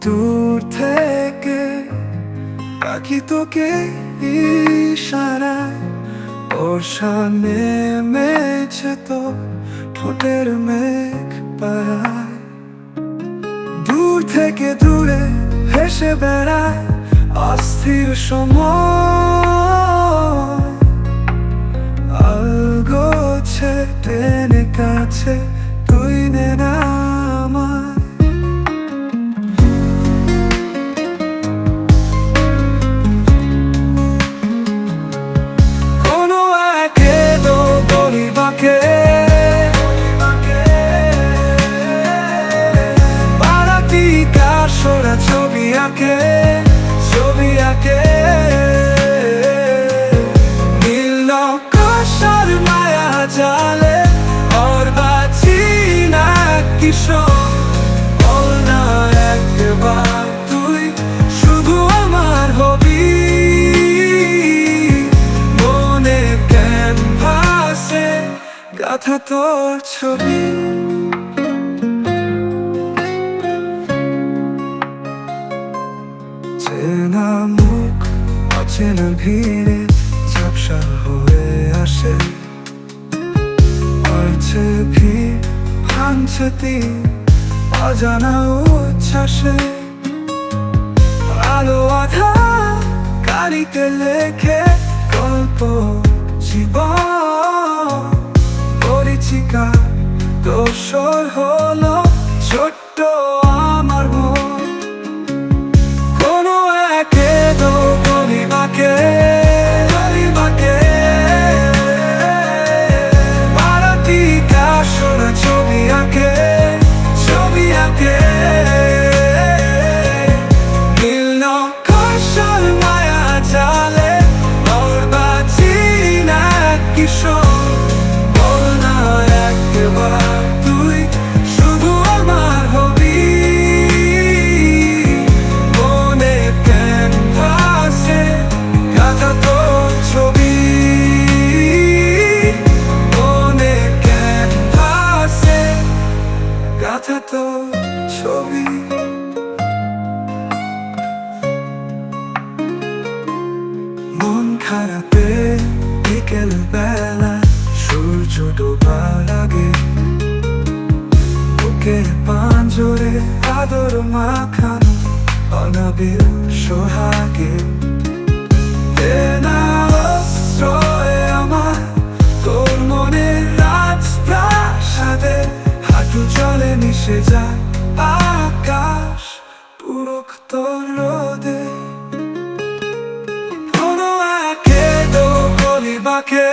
দূর থেকে পাখি তোকে ইশারায়, বর্ষা নেমেছে তো ঠোঁটের মেঘ পায় দূর থেকে দূরে হেসে বেড়ায় অস্থির সময়। আলগোছে টেনে কাছে তুই নে না কাশোরা ছবি আঁকে ছবি আঁকে। নীল নকশার মায়া জালে ওর বাঁচি না কিশোর। গাথা তোর ছবি। চেনা মুখ অচেনা ভিড়ে ঝাপসা হয়ে আসে। বাড়ছে ভিড়, ভাঙছে তীর, অজানা উচ্ছ্বাসে। আলো আধা কালিতে লেখে গল্প, জীবন পরিচিকা দোসর হলো। কিশোর Тобі шугаки, ти настроєма, турмони рад спрашати, а ту чоле міші за акаш, пурок то роди. Ono ake do kolibake